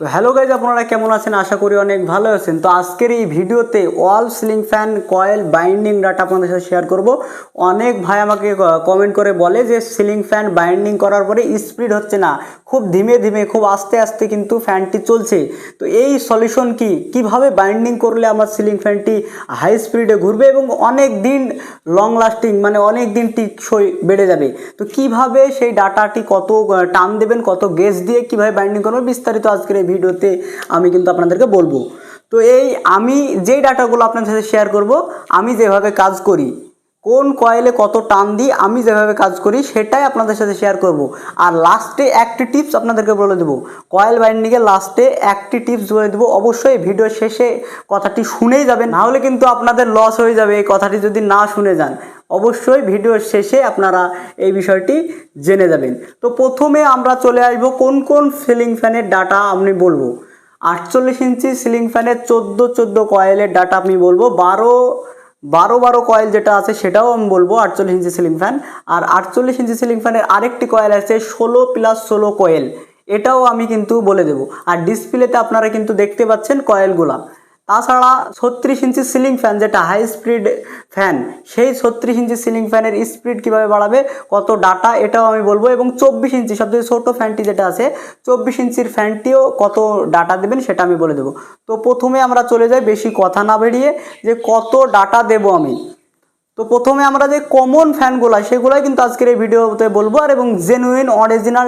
তো hello guys আপনারা কেমন আছেন? আশা করি অনেক ভালো আছেন। তো আজকের এই ভিডিওতে wall ceiling fan coil binding data আপনাদের সাথে শেয়ার করব। অনেক ভাই আমাকে কমেন্ট করে বলে যে সিলিং ফ্যান বাইন্ডিং করার পরে স্পিড হচ্ছে না। খুব ধীমে ধীমে, খুব আস্তে আস্তে কিন্তু ফ্যানটি চলছে। তো এই সলিউশন কি? কীভাবে বাইন্ডিং করলে আমার সিলিং ফ্যানটি হাই স্পিডে ঘুরবে এবং অনেক দিন লং লাস্টিং মানে অনেক দিন টিকসই বেড়ে যাবে? তো কীভাবে সেই ডাটাটি কত টান দেবেন, কত গেজ দিয়ে কীভাবে বাইন্ডিং করবেন বিস্তারিত আজকের ভিডিওতে আমি কিন্তু আপনাদেরকে বলব। তো এই আমি যেই ডাটাগুলো আপনাদের সাথে শেয়ার করব, আমি যেভাবে কাজ করি, কোন কয়েলে কত টান দিই, আমি যেভাবে কাজ করি, সেটাই আপনাদের সাথে শেয়ার করব। আর লাস্টে একটি টিপস আপনাদেরকে বলে দেবো। কয়েল বাইন্ডিংয়ে লাস্টে একটি টিপস বলে দেবো। অবশ্যই ভিডিও শেষে কথাটি শুনেই যাবেন নাহলে কিন্তু আপনাদের লস হয়ে যাবে, এই কথাটি যদি না শুনে যান। অবশ্যই ভিডিওর শেষে আপনারা এই বিষয়টি জেনে যাবেন। তো প্রথমে আমরা চলে আসব কোন কোন সিলিং ফ্যানের ডাটা আমি বলব। আটচল্লিশ ইঞ্চি সিলিং ফ্যানের চোদ্দ চোদ্দ কয়েলের ডাটা আমি বলব। বারো বারো বারো কয়েল যেটা আছে সেটাও আমি বলব আটচল্লিশ ইঞ্চি সিলিং ফ্যান। আর আটচল্লিশ ইঞ্চি সিলিং ফ্যানের আরেকটি কয়েল আছে ষোলো প্লাস ষোলো কয়েল। এটাও আমি কিন্তু বলে দেবো। আর ডিসপ্লেতে আপনারা কিন্তু দেখতে পাচ্ছেন কয়েলগুলা। তাছাড়া ছত্রিশ ইঞ্চি সিলিং ফ্যান, যেটা হাই স্পিড ফ্যান সেই ছত্রিশ ইঞ্চি সিলিং ফ্যানের স্পিড কীভাবে বাড়াবে, কত ডাটা এটাও আমি বলব। এবং চব্বিশ ইঞ্চি সবথেকে ছোটো ফ্যানটি যেটা আছে, চব্বিশ ইঞ্চির ফ্যানটিও কত ডাটা দেবেন সেটা আমি বলে দেবো। তো প্রথমে আমরা চলে যাই, বেশি কথা না বেরিয়ে যে কত ডাটা দেবো আমি। তো প্রথমে আমরা যে কমন ফ্যানগুলো সেগুলোই কিন্তু আজকের এই ভিডিওতে বলব, আর এবং জেনুইন অরিজিনাল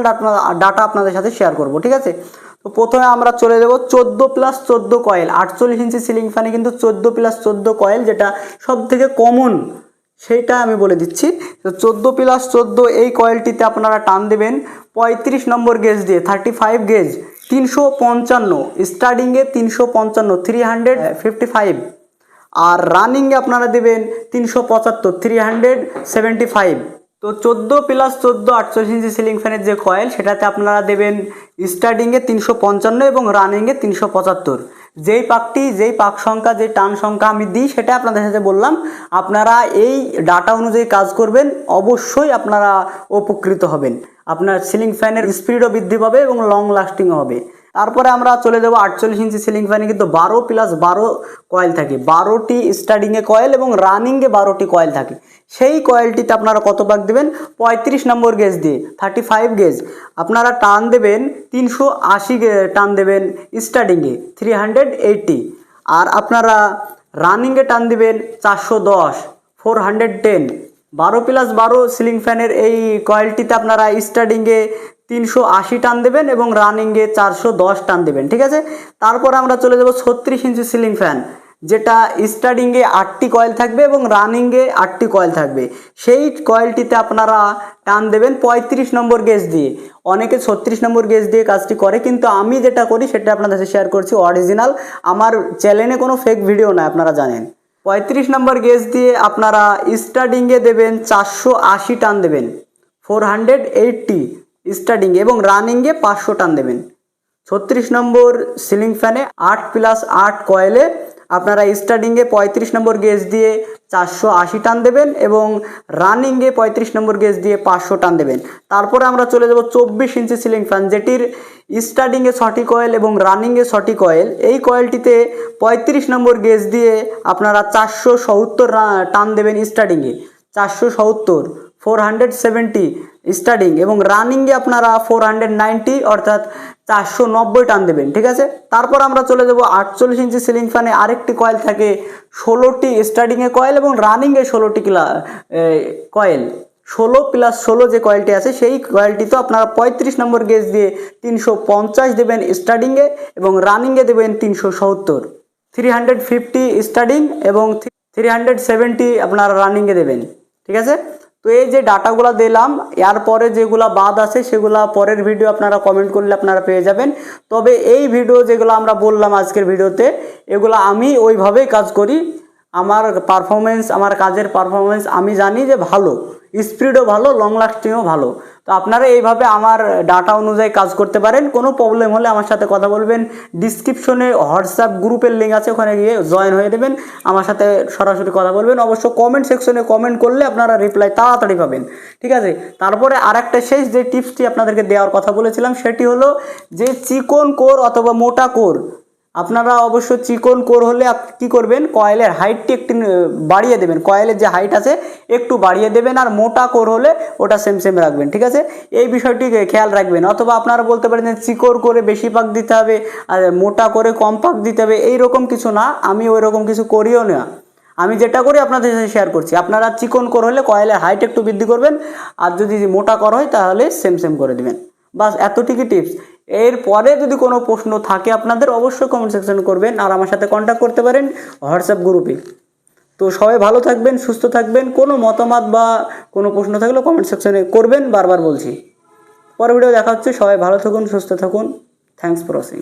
ডাটা আপনাদের সাথে শেয়ার করব, ঠিক আছে? তো প্রথমে আমরা চলে যাব চোদ্দ প্লাস চোদ্দ কয়েল আটচল্লিশ ইঞ্চি সিলিং ফ্যানে কিন্তু চোদ্দ প্লাস চোদ্দ কয়েল যেটা সব থেকে কমন সেইটা আমি বলে দিচ্ছি। তো চোদ্দ প্লাস চোদ্দ এই কয়েলটিতে আপনারা টান দেবেন পঁয়ত্রিশ নম্বর গেজ দিয়ে থার্টি ফাইভ গেজ তিনশো পঞ্চান্ন স্টার্টিংয়ে তিনশো পঞ্চান্ন থ্রি হান্ড্রেড ফিফটি ফাইভ আর রানিংয়ে আপনারা দেবেন তিনশো পঁচাত্তর থ্রি হান্ড্রেড সেভেন্টি ফাইভ তো চোদ্দ প্লাস চোদ্দ আটচল্লিশ ইঞ্চি সিলিং ফ্যানের যে কয়েল সেটাতে আপনারা দেবেন স্টার্টিংয়ে তিনশো পঞ্চান্ন এবং রানিংয়ে তিনশো পঁচাত্তর। যেই পাকটি, যেই পাক সংখ্যা যে টান সংখ্যা আমি দিই, সেটা আপনাদের সাথে বললাম। আপনারা এই ডাটা অনুযায়ী কাজ করবেন, অবশ্যই আপনারা উপকৃত হবেন। আপনার সিলিং ফ্যানের স্পিডও বৃদ্ধি পাবে এবং লং লাস্টিংও হবে। তারপরে আমরা চলে যাব আটচল্লিশ ইঞ্চি সিলিং ফ্যানে কিন্তু বারো প্লাস বারো কয়েল থাকে। বারোটি স্টার্টিংয়ে কয়েল এবং রানিংয়ে বারোটি কয়েল থাকে। সেই কয়েলটিতে আপনারা কত ভাগ দেবেন? পঁয়ত্রিশ নম্বর গেজ দিয়ে থার্টি ফাইভ গেজ আপনারা টান দেবেন তিনশো আশি টান দেবেন স্টার্টিংয়ে থ্রি হান্ড্রেড এইটটি আর আপনারা রানিংয়ে টান দেবেন চারশো দশ ফোর হান্ড্রেড টেন বারো প্লাস বারো সিলিং ফ্যানের এই কয়েলটিতে আপনারা স্টার্টিংয়ে তিনশো আশি টান দেবেন এবং রানিংয়ে চারশো দশ টান দেবেন, ঠিক আছে? তারপর আমরা চলে যাব ছত্রিশ ইঞ্চি সিলিং ফ্যান, যেটা স্টার্টিংয়ে আটটি কয়েল থাকবে এবং রানিংয়ে আটটি কয়েল থাকবে। সেই কয়েলটিতে আপনারা টান দেবেন পঁয়ত্রিশ নম্বর গেজ দিয়ে। অনেকে ছত্রিশ নম্বর গেজ দিয়ে কাজটি করে, কিন্তু আমি যেটা করি সেটা আপনাদের সাথে শেয়ার করছি অরিজিনাল আমার চ্যানেলে কোনো ফেক ভিডিও না আপনারা জানেন। পঁয়ত্রিশ নম্বর গেজ দিয়ে আপনারা স্টার্টিংয়ে দেবেন চারশো আশি টান দেবেন ফোর হান্ড্রেড এইটটি স্টার্টিংয়ে এবং রানিংয়ে পাঁচশো টান দেবেন। ছত্রিশ নম্বর সিলিং ফ্যানে আট প্লাস আট কয়েলে আপনারা স্টার্টিংয়ে পঁয়ত্রিশ নম্বর গেজ দিয়ে চারশো আশি টান দেবেন এবং রানিংয়ে পঁয়ত্রিশ নম্বর গেজ দিয়ে পাঁচশো টান দেবেন। তারপরে আমরা চলে যাব চব্বিশ ইঞ্চি সিলিং ফ্যান যেটির স্টার্টিংয়ে ছটি কয়েল এবং রানিংয়ে ছটি কয়েল এই কয়েলটিতে পঁয়ত্রিশ নম্বর গেজ দিয়ে আপনারা চারশো সত্তর টান দেবেন স্টার্টিংয়ে চারশো সত্তর। ফোর হান্ড্রেড সেভেন্টি স্টার্টিং এবং রানিংয়ে আপনারা ফোর হান্ড্রেড নাইনটি অর্থাৎ চারশো নব্বই টান দেবেন, ঠিক আছে? তারপর আমরা চলে যাব আটচল্লিশ ইঞ্চি সিলিং ফ্যানে আরেকটি কয়েল থাকে, ষোলোটি স্টার্টিংয়ে কয়েল এবং রানিংয়ে ষোলোটি কিলা কয়েল ষোলো প্লাস ষোলো যে কয়েলটি আছে, সেই কয়েলটি তো আপনারা পঁয়ত্রিশ নম্বর গেজ দিয়ে তিনশো পঞ্চাশ দেবেন স্টার্টিংয়ে এবং রানিংয়ে দেবেন তিনশো সত্তর। থ্রি হান্ড্রেড ফিফটি স্টার্টিং এবং থ্রি হান্ড্রেড সেভেন্টি আপনারা রানিংয়ে দেবেন, ঠিক আছে? তো এই যে ডাটাগুলো দিলাম, এর পরে যেগুলো বাদ আছে সেগুলো পরের ভিডিও আপনারা কমেন্ট করলে আপনারা পেয়ে যাবেন। তবে এই ভিডিও যেগুলো আমরা বললাম আজকের ভিডিওতে এগুলো আমি ওইভাবেই কাজ করি। আমার পারফরমেন্স আমার কাজের পারফরমেন্স আমি জানি যে ভালো স্পিডও ভালো লং লাস্টিংও ভালো। তো আপনারা এইভাবে আমার ডাটা অনুযায়ী কাজ করতে পারেন, কোনো প্রবলেম হলে আমার সাথে কথা বলবেন ডিসক্রিপশনে হোয়াটসঅ্যাপ গ্রুপের লিঙ্ক আছে, ওখানে গিয়ে জয়েন হয়ে দেবেন, আমার সাথে সরাসরি কথা বলবেন। অবশ্য কমেন্ট সেকশনে কমেন্ট করলে আপনারা রিপ্লাই তাড়াতাড়ি পাবেন, ঠিক আছে? তারপরে আরেকটা শেষ যে টিপসটি আপনাদেরকে দেওয়ার কথা বলেছিলাম, সেটি হলো যে চিকন কোর অথবা মোটা কোর আপনারা অবশ্য চিকন কোর হলে কি করবেন? কয়েলের হাইটটি একটু বাড়িয়ে দেবেন। কয়েলের যে হাইট আছে, একটু বাড়িয়ে দেবেন আর মোটা কোর হলে ওটা সেম সেম রাখবেন, ঠিক আছে? এই বিষয়টি খেয়াল রাখবেন। অথবা আপনারা বলতে পারেন যে চিকোর করে বেশি পাক দিতে হবে, আর মোটা করে কম পাক দিতে হবে, এই রকম কিছু না। আমি ওই রকম কিছু করিও না। আমি যেটা করি আপনাদের সাথে শেয়ার করছি। আপনারা চিকন কর হলে কয়েলের হাইট একটু বৃদ্ধি করবেন, আর যদি মোটা কর হয় তাহলে সেম সেম করে দিবেন। বাস এতটুকু টিপস এরপরে যদি কোনো প্রশ্ন থাকে আপনাদের, অবশ্যই কমেন্ট সেকশন করবেন আর আমার সাথে কন্ট্যাক্ট করতে পারেন হোয়াটসঅ্যাপ গ্রুপে তো সবাই ভালো থাকবেন, সুস্থ থাকবেন, কোনো মতামত বা কোনো প্রশ্ন থাকলে কমেন্ট সেকশনে করবেন, বারবার বলছি। পরের ভিডিও দেখা হচ্ছে, সবাই ভালো থাকুন, সুস্থ থাকুন। Thanks for watching